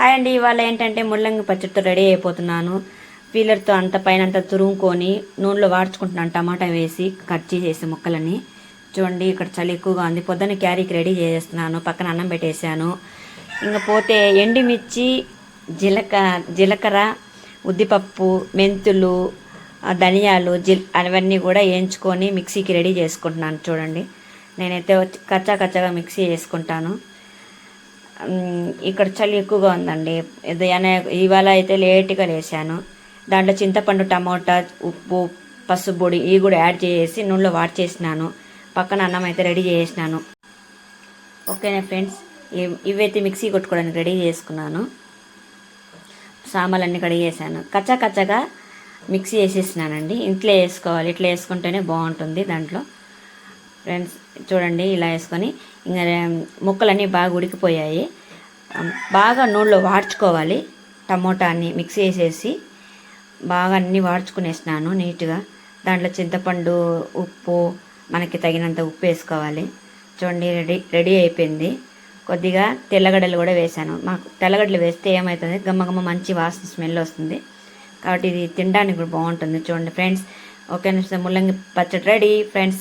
Hi అండి ఇవాళ ఏంటంటే ముల్లంగి పచ్చడితో రెడీ అయిపోతున్నాను. పీలర్తో అంత పైన అంతా తురుముకొని నూనెలో వాడ్చుకుంటున్నాను టమాటా వేసి కట్ చేసేసి ముక్కలని. చూడండి ఇక్కడ చలి ఎక్కువగా ఉంది. పొద్దున్న క్యారీకి రెడీ చేసేస్తున్నాను పక్కన అన్నం పెట్టేశాను. ఇంకా పోతే ఎండుమిర్చి జీలక జీలకర్ర ఉద్దిపప్పు మెంతులు ధనియాలు జిల్ అవన్నీ కూడా వేయించుకొని మిక్సీకి రెడీ చేసుకుంటున్నాను. చూడండి నేనైతే వచ్చి కచ్చా కచ్చాగా మిక్సీ చేసుకుంటాను ఇక్కడ చలి ఎక్కువగా ఉందండి. ఉదయాన్నే ఇవాళ అయితే లేట్గా లేసాను దాంట్లో చింతపండు టమోటా ఉప్పు పసుపు పొడి ఇవి కూడా యాడ్ చేసి నూనెలో వాట్ చేసినాను పక్కన అన్నం అయితే రెడీ చేసినాను. ఓకేనా ఫ్రెండ్స్? ఇవైతే మిక్సీ కొట్టుకోవడానికి రెడీ చేసుకున్నాను. సామాన్లన్నీ కడిగేసాను కచ్చా కచ్చగా మిక్సీ వేసేసినానండి. ఇంట్లో వేసుకోవాలి. ఇట్లా వేసుకుంటేనే బాగుంటుంది దాంట్లో. ఫ్రెండ్స్ చూడండి ఇలా వేసుకొని ఇంకా ముక్కలన్నీ బాగా ఉడికిపోయాయి. బాగా నూనెలో వాడ్చుకోవాలి. టమోటాని మిక్సీ వేసేసి బాగా అన్నీ వాడ్చుకునేసినాను నీట్గా. దాంట్లో చింతపండు ఉప్పు మనకి తగినంత ఉప్పు వేసుకోవాలి. చూడండి రెడీ రెడీ అయిపోయింది. కొద్దిగా తెల్లగడ్డలు కూడా వేసాను. మాకు తెల్లగడ్డలు వేస్తే ఏమవుతుంది గమ్మగమ్మ మంచి వాసన స్మెల్ వస్తుంది. కాబట్టి ఇది తినడానికి కూడా బాగుంటుంది. చూడండి ఫ్రెండ్స్ ఓకే ముల్లంగి పచ్చడి రెడీ ఫ్రెండ్స్.